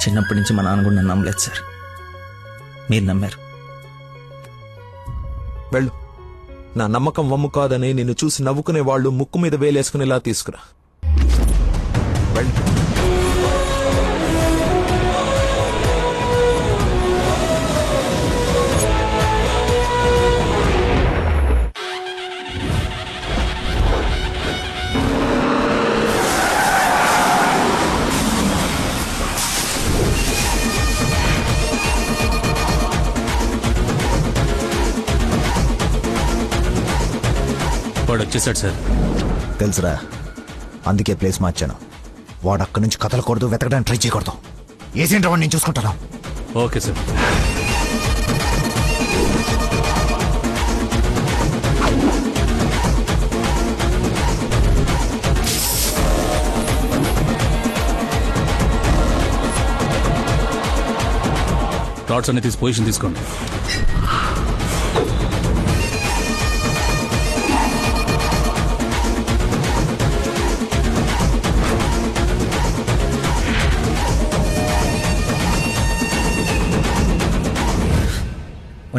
చిన్నప్పటి నుంచి మా నాన్న కూడా నన్ను నమ్మలేదు సార్. మీరు నమ్మారు. వెళ్ళు. నా నమ్మకం వమ్ము కాదని నిన్ను చూసి నవ్వుకునే వాళ్ళు ముక్కు మీద వేలేసుకునేలా తీసుకురా. వెళ్ళు. వాడు వచ్చేసాడు సార్. తెలుసురా. అందుకే ప్లేస్ మార్చాను. వాడు అక్కడి నుంచి కదలకూడదు వెతకడానికి ట్రై చేయకూడదు. ఏజెంట్ వాడిని నేను చూసుకుంటాను. Okay sir. టాట్స్ అన్ని తీసి పొజిషన్ తీసుకోండి.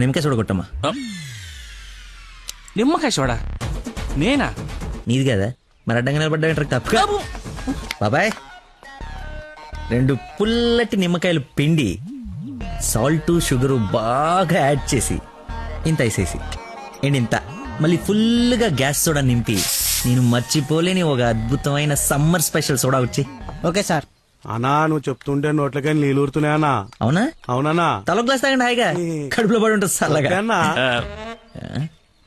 నిమ్మకాయ చూడగొట్టమ్మా? నిమ్మకాయ చూడా నేనా? నీది కదా. మరి అడ్డంగా నిలబడ్డా తప్పుగా బాబాయ్ రెండు పుల్లటి నిమ్మకాయలు పిండి సాల్ట్ షుగరు బాగా యాడ్ చేసి ఇంత వేసేసి అండ్ ఇంత? మళ్ళీ ఫుల్గా గ్యాస్ సోడా నింపి నేను మర్చిపోలేని ఒక అద్భుతమైన సమ్మర్ స్పెషల్ సోడా వచ్చి. Okay sir. అనా నువ్వు చెప్తుంటే నోట్లకని నీళ్ళు ఊరుతున్నాయన్నా అవునా? అవునన్నా. తల గ్లాస్ తాగండి హాయిగా. కడుపులో పడి ఉంటుంది చల్లగా? ఆ,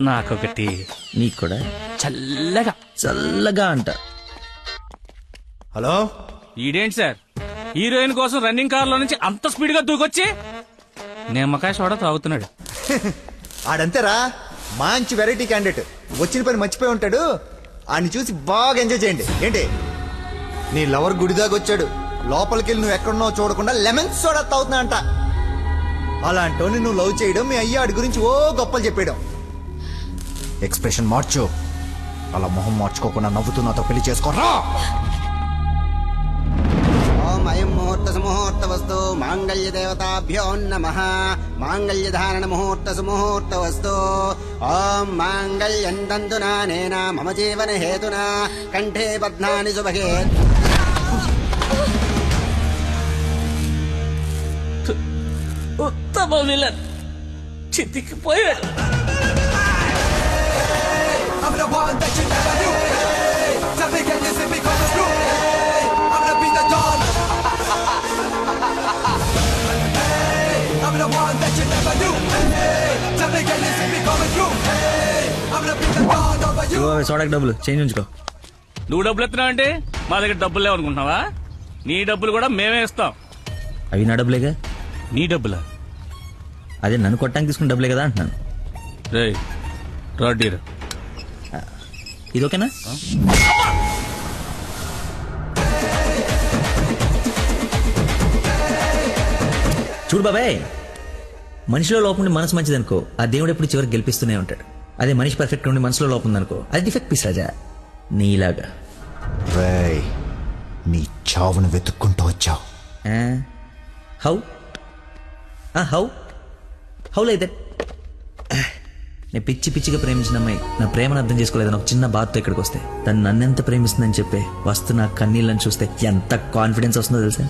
నాకొకటి. నీకు కూడా? చల్లగా. చల్లగా అంట. హలో? ఈడేంటి సార్? హీరోయిన్ కోసం రన్నింగ్ కార్లో నుంచి అంత స్పీడ్గా దూకొచ్చి నిమ్మకాయ సోడా తాగుతున్నాడు. ఆడంతేరా మంచి వెరైటీ క్యాండిడేట్. వచ్చిన పని మర్చిపోయి ఉంటాడు. ఆడిని చూసి బాగా ఎంజాయ్ చేయండి. ఏంటి? నీ లవర్ గుడి దాకా వచ్చాడు. లోపలికి వెళ్ళి నువ్వు ఎక్కడున్నావు చూడకుండా లెమన్ సోడా తాగుతున్నా అంట అలాంటోని నువ్వు లవ్ చేయడం మీ అయ్యాడి గురించి ఓ గొప్పలు చెప్పేయడం. ఎక్స్ప్రెషన్ మార్చు. అలా మొహం మార్చుకోకుండా నవ్వుతూ నాతో పెళ్ళి చేసుకోరా ఓం అయం ముహూర్త సుముహూర్త వస్తు మాంగళ్య దేవతాభ్యో నమ. మాంగళ్య ధారణ ముహూర్త సుముహూర్త వస్తు. ఓం మాంగళ్యం తంతునా మమ జీవన హేతునా కంఠే బధ్నాని సుభగే విలన్ చితికిపోయాడు సోడాకి డబ్బులు. చేంజ్ ఉంచుకో నువ్వు డబ్బులు ఎత్తున్నావు అంటే మా దగ్గర డబ్బులు లేవనుకుంటున్నావా? నీ డబ్బులు కూడా మేమే ఇస్తాం. అవి నా డబ్బులేగా? నీ డబ్బులా? అదే నన్ను కొట్టడానికి తీసుకున్న డబ్బులే కదా అంటున్నాను. రే ఇది ఓకేనా? చూడు బాబాయ్ మనిషిలో లోపం మనసు మంచిదనుకో ఆ దేవుడు ఎప్పుడు చివరికి గెలిపిస్తూనే ఉంటాడు. అదే మనిషి పర్ఫెక్ట్ ఉండి మనసులో లోపం ఉందనుకో అది డిఫెక్ట్ పీస్ రాజా. నీలాగా. రేయ్ నీ చావును వెతుక్కుంటూ వచ్చావు? హౌ? ఆ, హౌ? హౌ లైక్ దట్ నేను పిచ్చి పిచ్చిగా ప్రేమించిన అమ్మాయి. నా ప్రేమను అర్థం చేసుకోలేదని ఒక చిన్న బాధతో ఇక్కడికి వస్తే. తను నన్నెంత ప్రేమిస్తుందని చెప్పే వస్తున్న కన్నీళ్ళని చూస్తే ఎంత కాన్ఫిడెన్స్ వస్తుందో తెలుసా?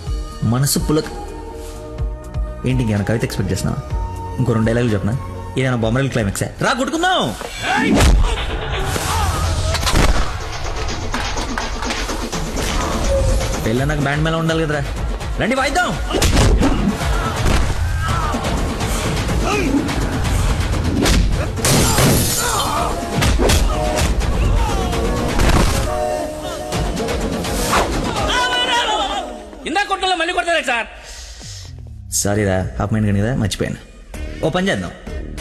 మనసు పులక. ఏంటి ఇంకేమైనా కవిత ఎక్స్పెక్ట్ చేసినా ఇంకో రెండు డైలాగులు చెప్పనా? ఏదైనా బొమ్మరల్ క్లైమాక్స్ రా కొట్టుకుందాం! పెళ్ళ నాకు బ్యాండ్ మేళ ఉండాలి కదరా. రండి వాయిద్దాం! ఇందాక కొట్టలో మళ్ళీ కొడతారా సార్? సారీరా కానీ కదా మర్చిపోయాను. ఓ పని చేద్దాం.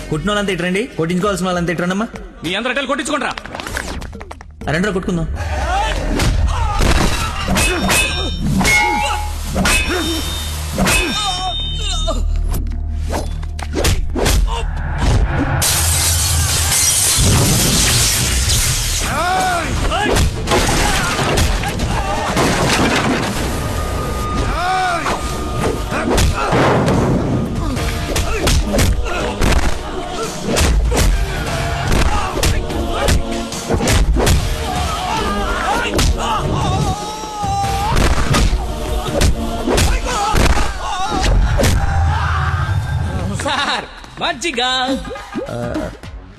కుట్టిన వాళ్ళంతా ఇట్రండి కొట్టించుకోవాల్సిన వాళ్ళంతా ఇట్రండమ్మా నీ అందరూ అటెలు కొట్టించుకుంటారా? రెండో కొట్టుకుందాం. మజ్జిగ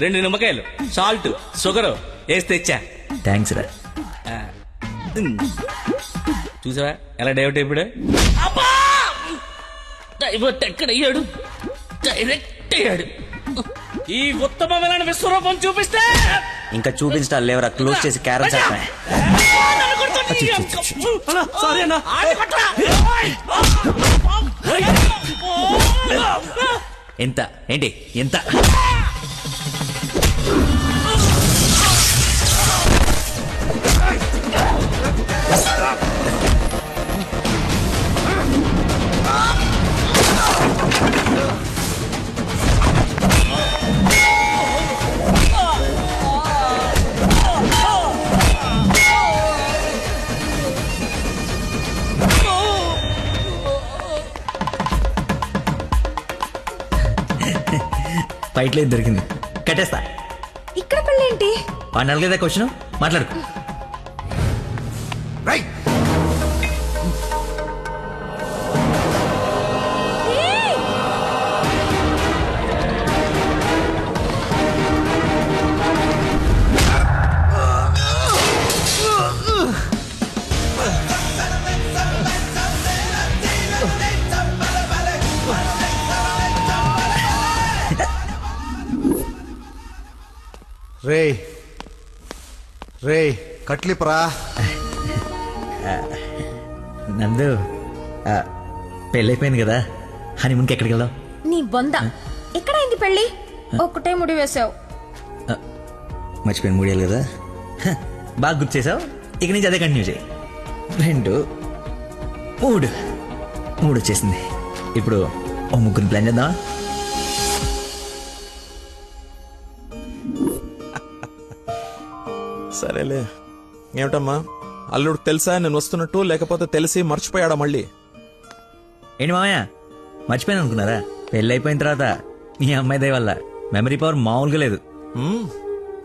రెండు నిమ్మకాయలు సాల్ట్ షుగర్ వేసి తెచ్చా. థ్యాంక్స్ రా. చూసావా ఎలా డైవర్ట్ అయిపోయాడు? అబ్బా! డైవర్ట్ ఎక్కడయ్యాడు డైరెక్ట్ అయ్యాడు. ఈ ఉత్తమమైన విశ్వరూపం చూపిస్తే ఇంకా చూపించడాలు లేవరా క్లోజ్ చేసి క్యారం చెప్పా ఎంత? ఏంటి? ఎంత? ఫైట్లో దొరికింది. కట్టేస్తా. ఇక్కడ పెళ్ళేంటి వాడిని అడగలేదా క్వశ్చన్? మాట్లాడుకో. రే రే కట్లిపరా. నందు ఆ, పెళ్ళైపోయింది కదా హనీమూన్కి ఎక్కడికి వెళ్దాం? నీ బొంద. ఎక్కడైంది పెళ్ళి? ఒక్కటే ముడి వేసావు. మర్చిపోయిన మూడేళ్ళు కదా? హ, బాగా గుర్తు చేసావు? ఇక నుంచి అదే కంటిన్యూ చేయి. రెండు మూడు. మూడు వచ్చేసింది. ఇప్పుడు ఓ ముగ్గురు ప్లాన్ చేద్దామా? సరేలే. ఏమిటమ్మా? అల్లుడు తెలుసా నేను వస్తున్నట్టు లేకపోతే తెలిసి మర్చిపోయాడా మళ్ళీ? ఏంటి మామయ్య? మర్చిపోయాను అనుకున్నారా? పెళ్ళి అయిపోయిన తర్వాత మీ అమ్మాయి దయ వల్ల మెమరీ పవర్ మామూలుగా లేదు.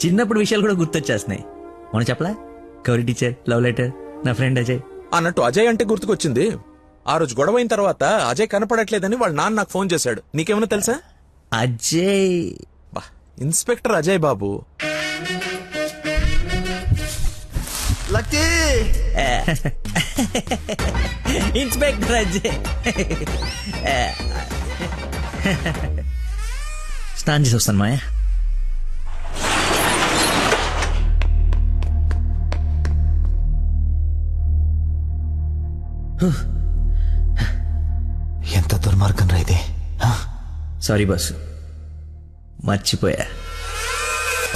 చిన్నప్పుడు విషయాలు కూడా గుర్తొచ్చేస్తున్నాయి. మనం చెప్పలా? గౌరీ టీచర్ లవ్ లెటర్ నా ఫ్రెండ్ అజయ్. అన్నట్టు అజయ్ అంటే గుర్తుకొచ్చింది. ఆ రోజు గొడవ అయిన తర్వాత అజయ్ కనపడట్లేదని వాళ్ళ నాన్న నాకు ఫోన్ చేశాడు. నీకేమైనా తెలుసా? అజయ్. బా inspector Ajay Babu. Lucky inspector Ajay స్నానం చేసి వస్తాను మాయా. ఎంత దుర్మార్గం రా ఇది? సారీ బాసు మర్చిపోయా.